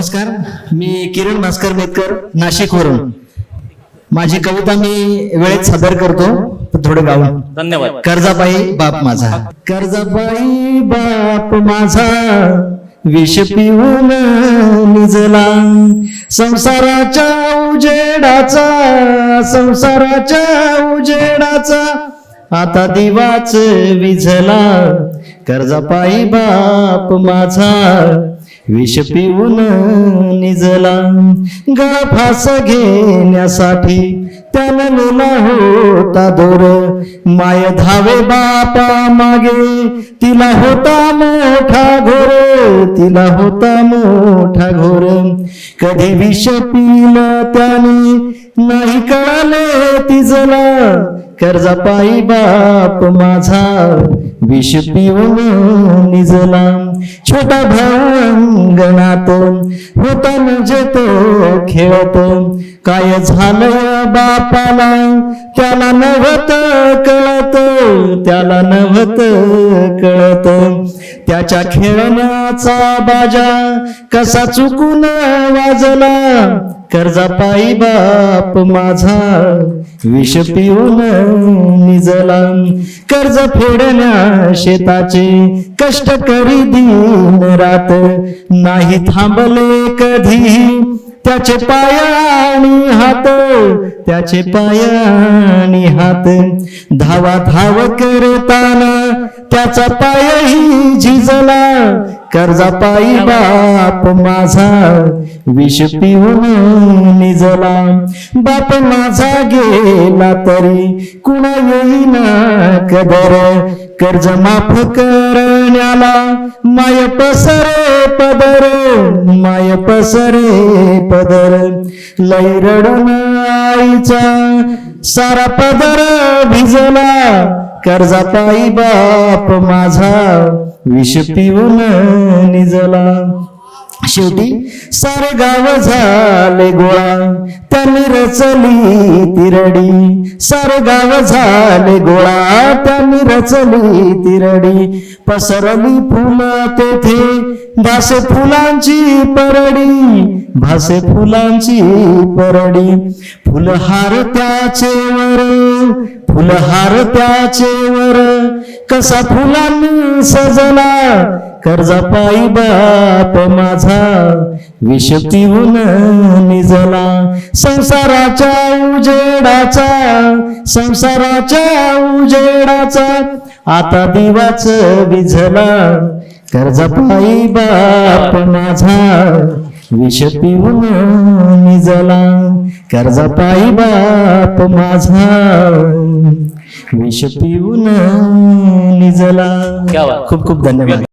नमस्कार मी किरण भास्कर मेतकर नाशिकवरून. माझी कविता मी वेळेत सादर करतो थोडं गाऊन. धन्यवाद. कर्जाबाई बाप माझा. कर्जाबाई बाप माझा विष पिऊन निजला. संसाराच्या उजेडाचा संसाराच्या उजेडाचा आता दिवाच विझला. कर्जापायी बाप माझा विष पिऊन निजला गळफास घेण्यासाठी. त्यानं लोला होता दोर. माय धावे बापा मागे. तिला होता मोठा घोर. तिला होता मोठा घोर. कधी विष पिलं त्याने नाही कळाले तिजला कर्जापायी बाप माझा. विष पिऊन निजला छोटा भांगणात होता म्हणजे तो खेळतो. काय झालं बापाला? त्याला नव्हत कळत त्याला नव्हत कळत. त्याच्या खेळण्याचा बाजा कसा चुकून वाजला? कर्जापायी बाप माझा. विष पिऊन निजला कर्ज फेडण्या शेताचे कष्ट करी दिन रात. नाही थांबले कधी त्याचे पाय आणि हात त्याचे पाय आणि हात. धावा धाव करताना त्याचा पायही झिजला कर्जापायी बाप माझा विष पिऊन निजला. बाप माझा गेला तरी कुणा येईना कदर. कर्ज माफ करण्याला माय पसरे पदर माय पसरे पदर. लय रडून आईचा सारा पदर भिजला. कर्जापायी बाप माझा विष पिऊन निजला. शेवटी सारे गाव झाले गोळा. त्यांनी रचली तिरडी. सारे गाव झाले गोळा. त्यांनी रचली तिरडी. पसरली फुलं तेथे. भासे फुलांची परडी. भासे फुलांची परडी. फुलहार त्याचे वरे फुलहार त्याचे वर कसा फुलांनी सजला. कर्जापायी बाप माझा विषती निजला. संसाराच्या उजेडाचा संसाराच्या उजेडाचा आता दिवाच विझला. कर्जापायी बाप माझा विष पिऊन निजला कर्जापायी बाप माझा. विष पिऊन निजला. खूप खूप धन्यवाद.